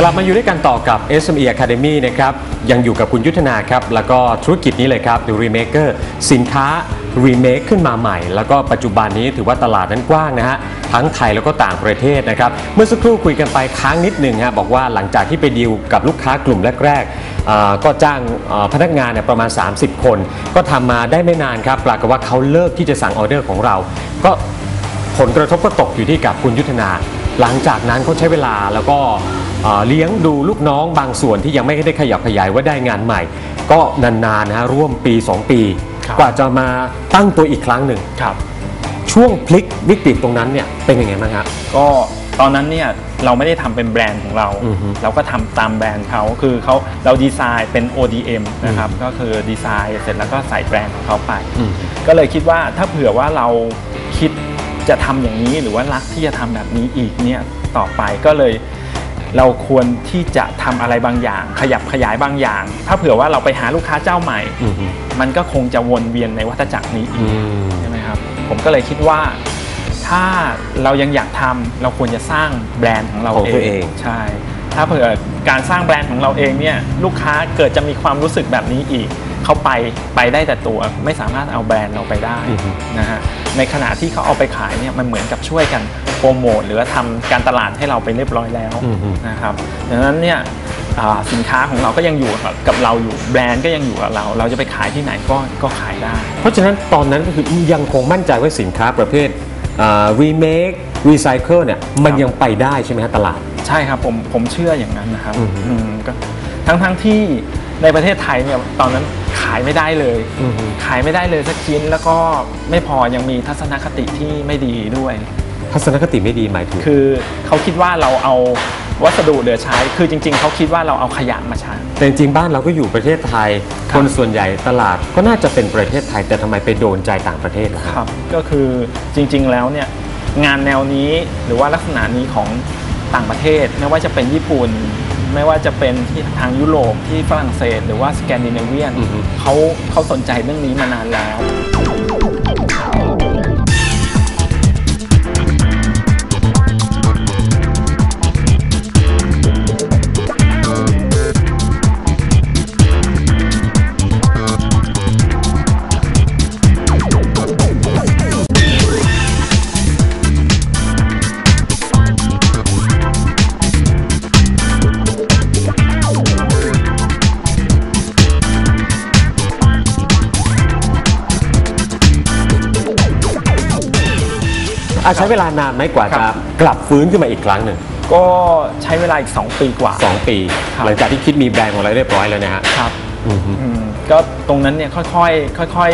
กลับมาอยู่ด้วยกันต่อกับ SME Academy นะครับ ยังอยู่กับคุณยุทธนาครับ แล้วก็ธุรกิจนี้เลยครับ The Remaker สินค้า remake ขึ้นมาใหม่ แล้วก็ปัจจุบันนี้ถือว่าตลาดนั้นกว้างนะฮะ ทั้งไทยแล้วก็ต่างประเทศนะครับ เมื่อสักครู่คุยกันไปค้างนิดหนึ่งฮะ บอกว่าหลังจากที่ไปดีลกับลูกค้ากลุ่มแรกๆ ก็จ้างพนักงานเนี่ยประมาณ 30 คน ก็ทำมาได้ไม่นานครับ ปรากฏว่าเขาเลิกที่จะสั่งออเดอร์ของเรา ก็ผลกระทบก็ตกอยู่ที่กับคุณยุทธนา หลังจากนั้นเขาใช้เวลาแล้วก็เอ่อเลี้ยงดูลูกน้องบางส่วนที่ยังไม่ได้ขยับขยายว่าได้งานใหม่ ก็นานๆนะฮะร่วมปี 2 ปีครับกว่าจะมาตั้งตัวอีกครั้งหนึ่งครับ ช่วงพลิกวิกฤตตรงนั้นเนี่ยเป็นยังไงบ้างครับก็ตอนนั้นเนี่ยเราไม่ได้ทำเป็นแบรนด์ของเราอือฮึเราก็ทำตามแบรนด์เขาคือเขาเราดีไซน์เป็น ODM นะครับก็คือดีไซน์เสร็จแล้วก็ใส่แบรนด์ของเขาไปอืมก็เลยคิดว่าถ้าเผื่อว่าเราคิด จะทำอย่างนี้หรือว่ารักที่จะทำแบบนี้อีกเนี่ยต่อไปก็เลยเราควรที่จะทำอะไรบางอย่าง ขยับขยายบางอย่าง ถ้าเผื่อว่าเราไปหาลูกค้าเจ้าใหม่อืมมันก็คงจะวนเวียนในวัฏจักรนี้อีอืกมใช่ไหมครับผมก็เลยคิดว่า ถ้าเรายังอยากทำเราควรจะสร้างแบรนด์ของเราของตัวเองใช่ถ้าเผื่อการสร้างแบรนด์ของเราเองเนี่ยลูกค้าเกิดจะมีความรู้สึกแบบนี้อีก เขาไปไปได้แต่ตัวไม่สามารถเอาแบรนด์เราไปได้นะฮะในขณะที่เขาเอาไปขายเนี่ยมันเหมือนกับช่วยกันโปรโมทหรือว่าทำการตลาดให้เราไปเรียบร้อยแล้วอืมนะครับดังนั้นเนี่ยอ่าสินค้าของเราก็ยังอยู่กับเราอยู่แบรนด์ก็ยังอยู่กับเรา เราจะไปขายที่ไหนก็ก็ขายได้ เพราะฉะนั้นตอนนั้นก็คือยังคงมั่นใจว่าสินค้าประเภทรีเมครีไซเคิลเนี่ยมันครับยังไปได้ใช่ไหมฮะตลาด ใช่ครับผมผมเชื่ออย่างนั้นนะครับอือฮึอืมก็ทั้งทั้งที่ ในประเทศไทยเนี่ยตอนนั้นขายไม่ได้เลย อือฮึ ขายไม่ได้เลยสักชิ้นแล้วก็ไม่พอยังมีทัศนคติที่ไม่ดีด้วย ทัศนคติไม่ดีหมายถึง คือเขาคิดว่าเราเอาวัสดุเหลือใช้ คือจริง ๆเขาคิดว่าเราเอาขยะมาใช้ แต่จริงๆบ้านเราก็อยู่ประเทศไทยครับคนส่วนใหญ่ตลาดก็น่าจะเป็นประเทศไทยแต่ทำไมไปโดนใจต่างประเทศล่ะฮะ ครับก็คือจริงๆแล้วเนี่ยงานแนวนี้หรือว่าลักษณะนี้ของต่างประเทศไม่ว่าจะเป็นญี่ปุ่น ไม่ว่าจะเป็นที่ทางยุโรปที่ฝรั่งเศส หรือว่าสแกนดิเนเวียนอือฮึเขาเขาสนใจเรื่องนี้มานานแล้ว ใช้เวลานานไหมกว่าครัจะบกลับฟื้นขึ้นมาอีกครั้งหนึ่งก็ใช้เวลาอีก 2 ปีกว่าสองปีครับหลังจากที่คิดมีแบรนด์ของเราเรียบร้อยแล้วนะฮะครับอือฮึอืมก็ตรงนั้นเนี่ยค่อยๆค่อย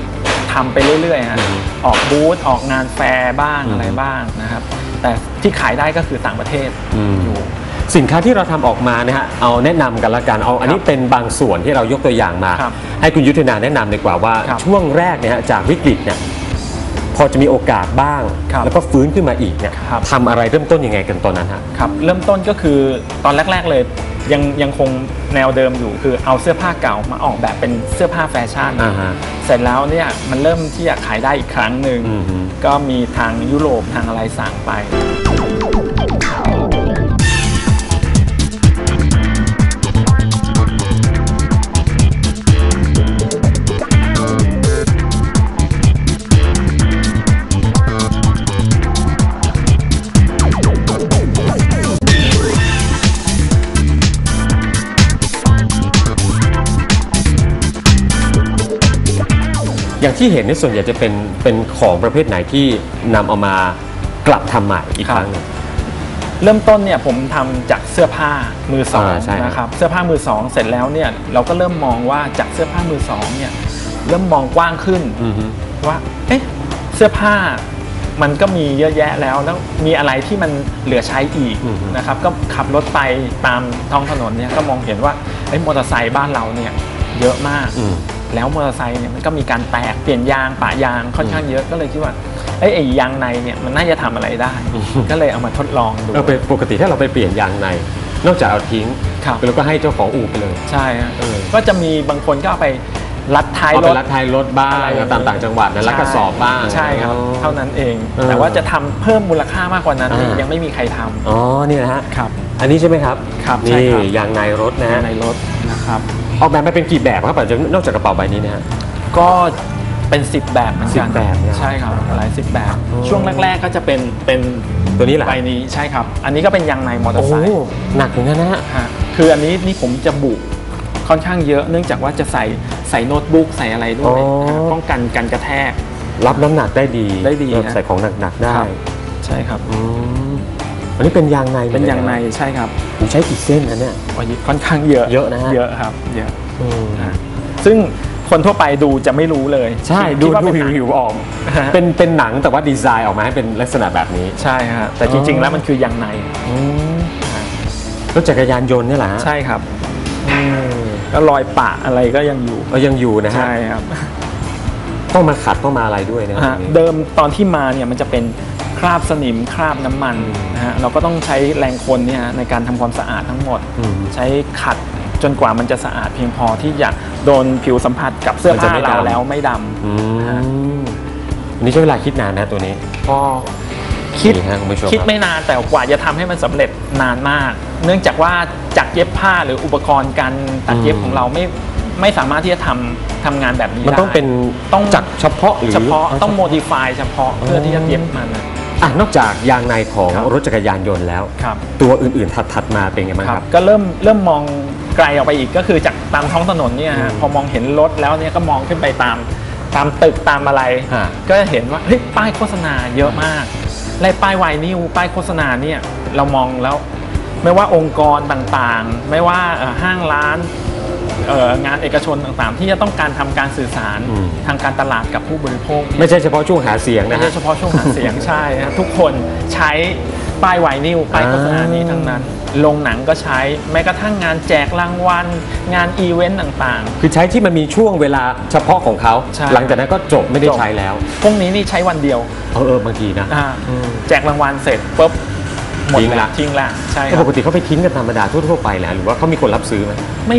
ๆทำไปเรื่อยๆฮะอือฮึออกบูธออกงานแฟร์บ้างอือฮึอะไรบ้างนะครับ แต่ที่ขายได้ก็คือต่างประเทศอืมอยู่สินค้าที่เราทำออกมานะฮะ เอาแนะนำกันละกัน เอาอันนี้เป็นบางส่วนที่เรายกตัวอย่างมาครับให้คุณยุทธนาแนะนำดีกว่าว่าครับช่วงแรกเนี่ยฮะจากวิกฤตเนี่ย พอจะมีโอกาสบ้าง ครับ แล้วก็ฟื้นขึ้นมาอีกเนี่ยครับ ทำอะไรเริ่มต้นยังไงกันตอนนั้นฮะ ครับเริ่มต้นก็คือตอนแรก ๆเลยยังยังคงแนวเดิมอยู่คือเอาเสื้อผ้าเก่ามาออกแบบเป็นเสื้อผ้าแฟชั่นอ่าฮะเสร็จแล้วเนี่ยมันเริ่มที่จะขายได้อีกครั้งหนึ่งอือฮึ ก็มีทางยุโรปทางอะไรสั่งไป อย่างที่เห็นในยส่วนใหญ่จะเป็นเป็นของประเภทไหนที่นำเอามากลับทำใหม่อีกครับครั้งหนึ่ง เริ่มต้นเนี่ยผมทำจากเสื้อผ้ามือสองอ่าใช่ครับนะครับเสื้อผ้ามือสองเสร็จแล้วเนี่ยเราก็เริ่มมองว่าจากเสื้อผ้ามือสองเนี่ยเริ่มมองกว้างขึ้น อือฮึ ว่า เอ๊ะ เสื้อผ้ามันก็มีเยอะแยะแล้ว แล้วมีอะไรที่มันเหลือใช้อีกอือฮึ นะครับ ก็ขับรถไปตามท้องถนนเนี่ย ก็มองเห็นว่าไอ้มอเตอร์ไซค์บ้านเราเนี่ย เยอะมาก อืม แล้วมอเตอร์ไซค์เนี่ยมันก็มีการแตกเปลี่ยนยางปะยางค่อนข้างเยอะก็เลยคิดว่าเอ้ยไอ้ยางในเนี่ยมันน่าจะทำอะไรได้อืมก็เลยเอามาทดลองดูเออเป็นปกติถ้าเราไปเปลี่ยนยางใน นอกจากเอาทิ้งครับ แล้วก็ให้เจ้าของอู่ไปเลย ใช่ฮะเออ ก็จะมีบางคนก็เอาไปรัดท้ายเอารไปถ รัดท้ายรถบ้างอะไรอย่างนี้ตามต่างจังหวัดนะรัดกระสอบบ้าง ใช่ครับอ๋อเท่านั้นเอง เออแต่ว่าจะทำเพิ่มมูลค่ามากกว่านั้นอ่ายั ยังไม่มีใครทำ อ๋อนี่นะฮะครับอันนี้ใช่ไหมครับครับใช่นี่ครับ ยางในรถนะฮะในรถนะครับ ออกแบบมาเป็นกี่แบบครับปัจจุบันนอกจากกระเป๋าใบนี้นะฮะ ก็เป็น 10 แบบเหมือนกัน10แบบเนี่ยใช่ครับหลายสิบแบบอ๋อช่วงแรก ๆ ก็จะเป็นเป็นตัวนี้แหละใบนี้ใช่ครับ อันนี้ก็เป็นยางในมอเตอโอ้ร์โหไซค์หนักเหมือนกันนะฮะ ฮะคืออันนี้นี่ผมจะบุค่อนข้างเยอะ เนื่องจากว่าจะใส่ใส่โน้ตบุ๊กใส่อะไรด้วยอ๋อฮะป้องกันการกระแทก รับน้ำหนักได้ดีได้ดีเออฮะใส่ของหนักๆได้ครับ ใช่ครับ อืม อันนี้เป็นยางในเป็นยางในหมดลใช่ครับผมใช้กี่เส้นนะเนี่ยโอ้ยค่อนข้างเยอะเยอะนะฮะเยอะครับเยอะอืมฮะซึ่งคนทั่วไปดูจะไม่รู้เลย ใช่คิดูว่าดูเป็นหนังหิวๆออกฮะเป็นเป็นหนังแต่ว่าดีไซน์ออกมาให้เป็นลักษณะแบบนี้ใช่ฮะแต่จริง ๆ แล้วมันคือยางในรถจักรยานยนต์เนี่ยแหละฮะใช่ครับอืมก็รอยปะอะไรก็ยังอยู่ก็ยังอยู่นะฮะใช่ครับต้องมาขัดต้องมาอะไรด้วยนะฮะตรงนี้เดิมตอนที่มาเนี่ยมันจะเป็น คราบสนิมคราบน้ำมันนะฮะเราก็ต้องใช้แรงคนเนี่ยในการทำความสะอาดทั้งหมด อืมใช้ขัดจนกว่ามันจะสะอาดเพียงพอที่จะโดนผิวสัมผัสกับเสื้อมันจะผ้าไม่เราดำแล้วไม่ดำ อืฮะมอันนี้ใช้เวลาคิดนานนะตัวนี้ ก็คิดนี่ฮะคุณผู้ชมคิดรับไม่นานแต่กว่าจะทำให้มันสำเร็จนานมาก เนื่องจากว่าจักรเย็บผ้าหรืออุปกรณ์การตัดเย็บอืมของเราไม่ไม่สามารถที่จะทำทำงานแบบนี้มันได้ต้องเป็นต้องจักรเฉพาะหรือเฉพาะต้องโมดิฟายเฉพาะเพื่อที่จะเย็บมันนะ อะนอกจากยางในของครับรถจักรยานยนต์แล้ว ครับ ตัวอื่นๆถัดๆมาเป็นไงบ้างคครัรับบก็เริ่มเริ่มมองไกลออกไปอีกก็คือจากตามท้องถนนเนี่ยฮะอืมพอมองเห็นรถแล้วเนี่ยก็มองขึ้นไปตามตามตึกตามอะไร ฮะ ก็จะเห็นว่าเฮ้ยป้ายโฆษณาเยอะมากไล่ป้ายไวนิวป้ายโฆษณาเนี่ยเรามองแล้ว ไม่ว่าองค์กรต่างๆ ไม่ว่าเอ่อห้างร้านเอ่อ งานเอกชนต่างๆ ที่จะต้องการทำการสื่อสารอืมทางการตลาดกับผู้บริโภคเนี่ยไม่ใช่เฉพาะช่วงหาเสียงไม่นะใช่ฮะเฉพาะช่วงหาเสียงใช่นะทุกคนใช้ป้ายไวนิวป้ายโฆษณานี้ทั้งนั้น ลงหนังก็ใช้แม้กระทั่งงานแจกรางวัล งานอีเวนต์ต่างคือใช้ที่มันมีช่วงเวลาเฉพาะของเขาใช่หลังจากนั้นก็จบไม่ได้จบใช้แล้วๆพวกนี้นี่ใช้วันเดียว เออเออบางทีนะอ่าอืมแจกรางวัลเสร็จปุ๊บหมดทิ้งแล้ละวทิ้งละใช่คแต่รัปบกติเขาไปทิ้งกันธรรมดาทั่วๆไปแหละหรือว่าเขามีคนรับซื้อไหมไม่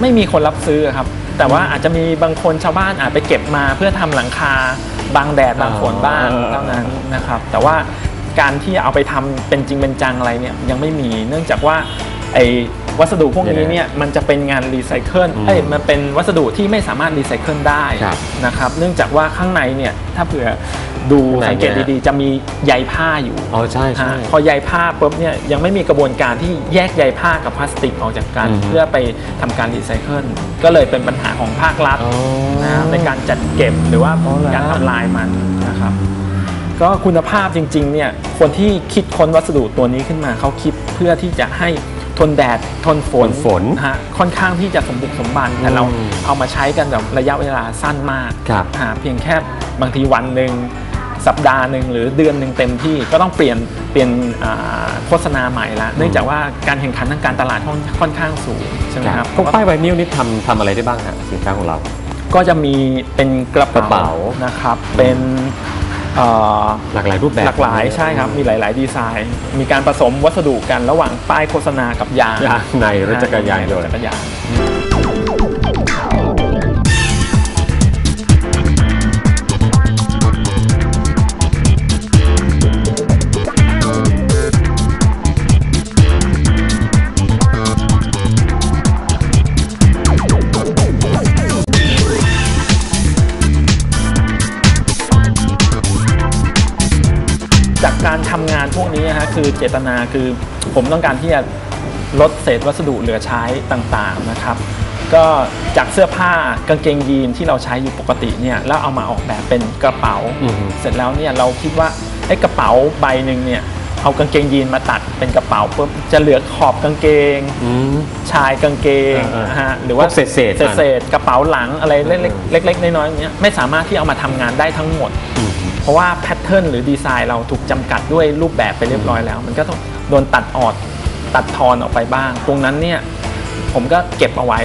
ไม่มีคนรับซื้อครับ แต่ว่าอาจจะมีบางคนชาวบ้านอาจไปเก็บมาเพื่อทำหลังคาบังแดดบังฝนบ้างอ๋อเท่านั้นนะครับ แต่ว่าการที่เอาไปทำเป็นจริงเป็นจังอะไรเนี่ยยังไม่มีเนื่องจากว่าไอ้ วัสดุพวกนี้เนี่ยมันจะเป็นงานรีไซเคิลอืมเอ้ยมันเป็นวัสดุที่ไม่สามารถรีไซเคิลได้ครับนะครับเนื่องจากว่าข้างในเนี่ยถ้าเผื่อดูข้างในสังเกตเนี่ยดีๆ จะมีใยผ้าอยู่อ๋อใช่ใช่ฮะพอใยผ้าปุ๊บเนี่ยยังไม่มีกระบวนการที่แยกใยผ้ากับพลาสติกออกจากกันอืมเพื่อไปทำการรีไซเคิลก็เลยเป็นปัญหาของภาครัฐอ๋อนะในการจัดเก็บหรือว่าอ๋อเหรอการทำลายมันนะครับก็คุณภาพจริงๆเนี่ยคนที่คิดค้นวัสดุตัวนี้ขึ้นมาเขาคิดเพื่อที่จะให้ ทนแดดทนฝนทนฝนฮะค่อนข้างที่จะสมบุกสมบันแต่เราอืมเอามาใช้กันแบบระยะเวลาสั้นมากครับหาเพียงแค่บางทีวันหนึ่งสัปดาห์หนึ่งหรือเดือนหนึ่งเต็มที่ก็ต้องเปลี่ยนเปลี่ยนอ่าโฆษณาใหม่ละเนื่องจากว่าการแข่งขันทางการตลาดค่อนค่อนข้างสูงใช่ไหมครับพวกป้ายไวนิลนี่ทำทำอะไรได้บ้างฮะสินค้าของเรา ก็จะมีเป็นกระกระเป๋านะครับเป็นเอ่อ หลากหลายรูปแบบหลากหลายใช่ครับมีหลาย ๆ ดีไซน์ มีการผสมวัสดุกันระหว่างป้ายโฆษณากับยางยางในรถจักรยานยนรถต์ารทำงานพวกนี้นะฮะคือเจตนาคือผมต้องการที่จะลดเศษวัสดุเหลือใช้ต่างๆนะครับ ก็จากเสื้อผ้ากางเกงยีนที่เราใช้อยู่ปกติเนี่ยแล้วเอามาออกแบบเป็นกระเป๋า อือฮึ เสร็จแล้วเนี่ยเราคิดว่าไอ้กระเป๋าใบหนึ่งเนี่ยเอากางเกงยีนมาตัดเป็นกระเป๋าปุ๊บจะเหลือขอบกางเกง อืม ชายกางเกงเออเออนะฮะหรือว่าพวกเศษๆเศษมันเศษกระเป๋าหลังอะไรเล็กเออๆเล็กๆน้อยๆเนี้ยไม่สามารถที่เอามาทำงานได้ทั้งหมด อืมเพ ราะว่าแพทเทิร์นหรือดีไซน์เราถูกจำกัดด้วยรูปแบบไปเรียบร้อยแล้ว มันก็ต้องโดนตัดออดตัดทอนออกไปบ้าง ตรงนั้นเนี่ยผมก็เก็บเอาไว้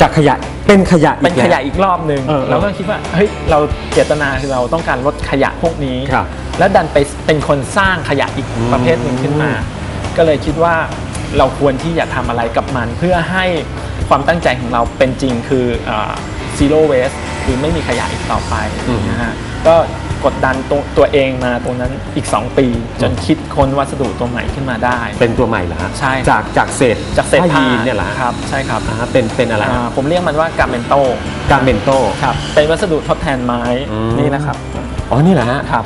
จากขยะเป็นขยะเป็นอีกขแล้วยะอีกรอบหนึ่งเออเออเราก็คิดว่าเฮ้ยเราเจตนาคือเราต้องการลดขยะพวกนี้ ครับแล้วดันไปเป็นคนสร้างขยะอีกอืมประเภทหนึ่งขึ้นมา ก็เลยคิดว่าเราควรที่จะทำอะไรกับมัน เพื่อให้ความตั้งใจของเราเป็นจริงคืออ่า zero waste คือไม่มีขยะอีกต่อไปอืม นะฮะก็ กดดันตัวตัวเองมาตรงนั้นอีก 2 ปี จนคิดค้นวัสดุตัวใหม่ขึ้นมาได้ เป็นตัวใหม่เหรอฮะใช่จากจากเศษจากเศษผ้าผ้ายีนเนี่ยเหรอฮะครับใช่ครับอ่าฮะเป็นเป็นอะไรอ่าผมเรียกมันว่ากาเมนโตการเมนโตครับเป็นวัสดุทดแทนไม้อืมนี่นะครับอ๋อนี่เหรอฮะครับ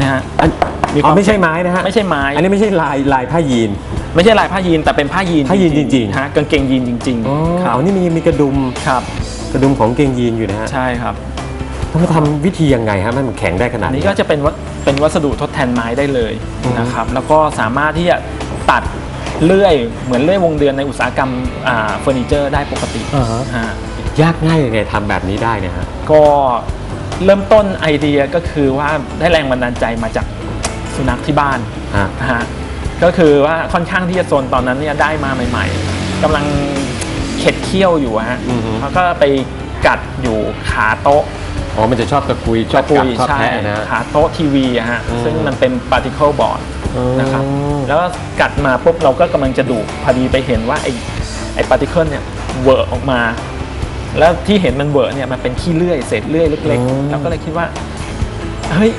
นะฮะอันมีอ๋ควาอมไม่ใช่ไม้นะฮะไม่ใช่ไม้ อันนี้ไม่ใช่ลายลายผ้ายีน ไม่ใช่ลายผ้ายีนแต่เป็นผ้ายีนผ้ายีนจริงๆ ฮะกางเกงยีนจริงอ๋อๆครับอ๋อนี่มีมีกระดุมครับกระดุมของเกงยีนอยู่นะฮะ ใช่ครับ ต้องมาทำวิธียังไงฮะให้มันแข็งได้ขนาดอันนี้นี้ ก็จะเป็นวัสเป็นวัสดุทดแทนไม้ได้เลยอืมนะครับ แล้วก็สามารถที่จะตัดเลื่อยเหมือนเลื่อยวงเดือนในอุตสาหกรรมอ่าเฟอร์นิเจอร์ได้ปกติอ่าฮะฮะยากง่ายยังไงทำแบบนี้ได้เนี่ยฮะ ก็เริ่มต้นไอเดียก็คือว่าได้แรงบันดาลใจมาจากสุนัขที่บ้าน ฮะ นะฮะก็คือว่าค่อนข้างที่จะโซนตอนนั้นเนี่ยได้มาใหม่ ๆกำลังเข็ดเคี้ยวอยู่อะฮะอือฮึแล้วก็ไปกัดอยู่ขาโต๊ะ อ๋อมันจะชอบตะกุยชอบกัดชอบใช่แทะนะฮะขาโต๊ะทีวีอะฮะ อืมซึ่งมันเป็น particle board อืมนะครับ แล้วก็กัดมาปุ๊บเราก็กำลังจะดูดพอดีไปเห็นว่าไอ้ไอ้ particle เนี่ยเวอร์ออกมา แล้วที่เห็นมันเวอร์เนี่ยมันเป็นขี้เลื่อยเศษเลื่อยเล็กๆแล้วก็เลยคิดว่า เฮ้ย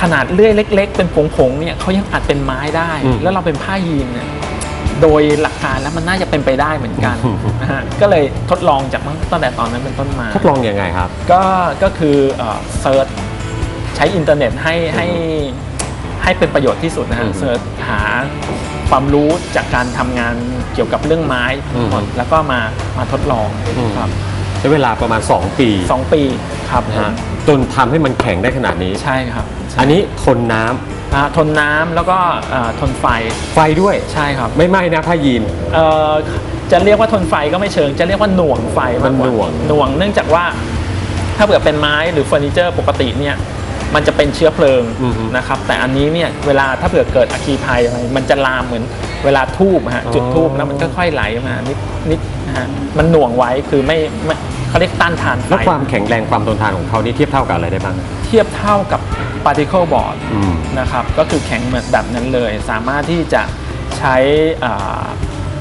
ขนาดเลื่อยเล็ก ๆ เป็นผงๆเนี่ยเขายังอัดเป็นไม้ได้แล้วเราเป็นผ้ายีนเนี่ย โดยหลักการแล้วมันน่าจะเป็นไปได้เหมือนกันนะฮะก็เลยทดลองจากตั้งแต่ตอนนั้นเป็นต้นมาทดลองยังไงครับ ก็ก็คือเซิร์ชใช้อินเทอร์เน็ตให้ให้ให้เป็นประโยชน์ที่สุดนะฮะอืมเซิร์ชหาความรู้จากการทำงานเกี่ยวกับเรื่องไม้อืมหมดแล้วก็มามาทดลองอืมครับใช้เวลาประมาณ 2 ปีสองปีครับนะฮะจนทำให้มันแข็งได้ขนาดนี้ใช่ครับใช่อันนี้ทนน้ำ อ่าทนน้ำแล้วก็อ่าทนไฟไฟด้วย ใช่ครับไม่ไหม้นะผ้ายีน เอ่อจะเรียกว่าทนไฟก็ไม่เชิง จะเรียกว่าหน่วงไฟมากกว่ามันหน่วง หน่วงเนื่องจากว่าถ้าเผื่อเป็นไม้หรือเฟอร์นิเจอร์ปกติเนี่ยมันจะเป็นเชื้อเพลิงอือฮึนะครับ แต่อันนี้เนี่ยเวลาถ้าเผื่อเกิดอัคคีภัยอะไรมันจะลามเหมือนเวลาทูบฮะอ๋อจุดทูบแล้วมันก็ค่อยไหลมานิดนิดนะฮะมันหน่วงไว้คือไม่ไม่เขาเรียกต้านทานไฟ แล้วความแข็งแรงความทนทานของเขานี่เทียบเท่ากับอะไรได้บ้างเทียบเท่ากับ particle board อืมนะครับก็คือแข็งเหมือนแบบนั้นเลย สามารถที่จะใช้อ่า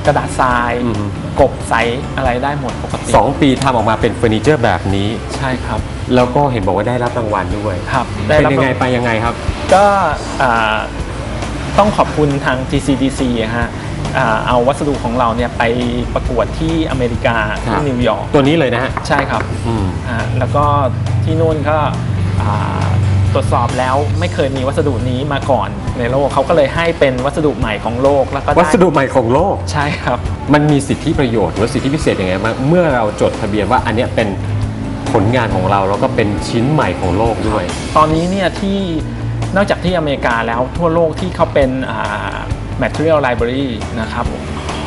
กระดาษทรายอือฮึกบใสอะไรได้หมดปกติสองปีทำออกมาเป็นเฟอร์นิเจอร์แบบนี้ ใช่ครับ แล้วก็เห็นบอกว่าได้รับรางวัลด้วยครับเป็นยังไงรับไปยังไงครับ ก็อ่าต้องขอบคุณทาง TCDC อะฮะอ่าเอาวัสดุของเราเนี่ยไปประกวดที่อเมริกาครัที่บนิวยอร์กตัวนี้เลยนะฮะ ใช่ครับอืมอ่าแล้วก็ที่นู่นก็อ่า ตรวจสอบแล้วไม่เคยมีวัสดุนี้มาก่อนในโลกเขาก็เลยให้เป็นวัสดุใหม่ของโลกแล้วก็ได้วัสดุใหม่ของโลก ใช่ครับ มันมีสิทธิประโยชน์หรือสิทธิพิเศษยังไงบ้างเมื่อเราจดทะเบียนว่าอันเนี้ยเป็นผลงานของเราแล้วก็เป็นชิ้นใหม่ของโลกด้วย ตอนนี้เนี่ยที่นอกจากที่อเมริกาแล้วทั่วโลกที่เขาเป็นอ่า material library นะครับ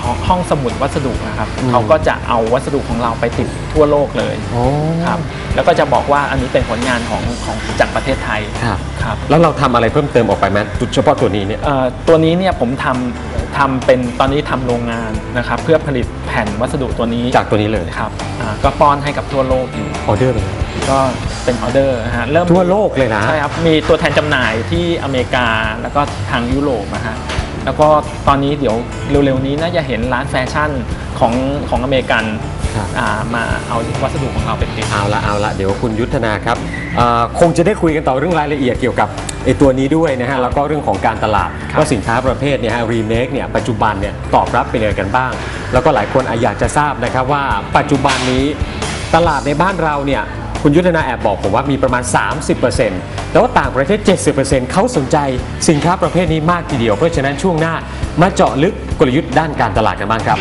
ห้องห้องสมุดวัสดุนะครับอืมเขาก็จะเอาวัสดุของเราไปติดทั่วโลกเลยโอ้ครับแล้วก็จะบอกว่าอันนี้เป็นผลงานของของจากประเทศไทยครับครับแล้วเราทำอะไรเพิ่มเติมออกไปไหมจุดเฉพาะตัวนี้เนี่ยเอ่อตัวนี้เนี่ยผมทำทำเป็นตอนนี้ทำโรงงานนะครับเพื่อผลิตแผ่นวัสดุตัวนี้จากตัวนี้เลยครับอ่าก็ป้อนให้กับทั่วโลกอยู่ออเดอร์เลยก็เป็นออเดอร์นะฮะเริ่มทั่วโลกเลยนะใช่ครับมีตัวแทนจำหน่ายที่อเมริกาแล้วก็ทางยุโรปนะฮะ แล้วก็ตอนนี้เดี๋ยวเร็วๆนี้น่าจะเห็นร้านแฟชั่นของของอเมริกันครับ อ่ามาเอาวัสดุของเราไปติด เอาละเอาละเดี๋ยวคุณยุทธนาครับเอ่อคงจะได้คุยกันต่อเรื่องรายละเอียดเกี่ยวกับไอตัวนี้ด้วยนะฮะแล้วก็เรื่องของการตลาดครับว่าสินค้าประเภทเนี่ยฮะรีเมคเนี่ยปัจจุบันเนี่ยตอบรับเป็นยังไงกันบ้าง แล้วก็หลายคนอาจอยากจะทราบนะครับว่าปัจจุบันนี้ตลาดในบ้านเราเนี่ย คุณยุทธนาแอบบอกผมว่ามีประมาณ 30%แล้ว่าต่างประเทศ 70%เขาสนใจสินค้าประเภทนี้มากทีเดียว เพราะฉะนั้นช่วงหน้ามาเจาะลึกกลยุทธ์ด้านการตลาดกันบ้างครับ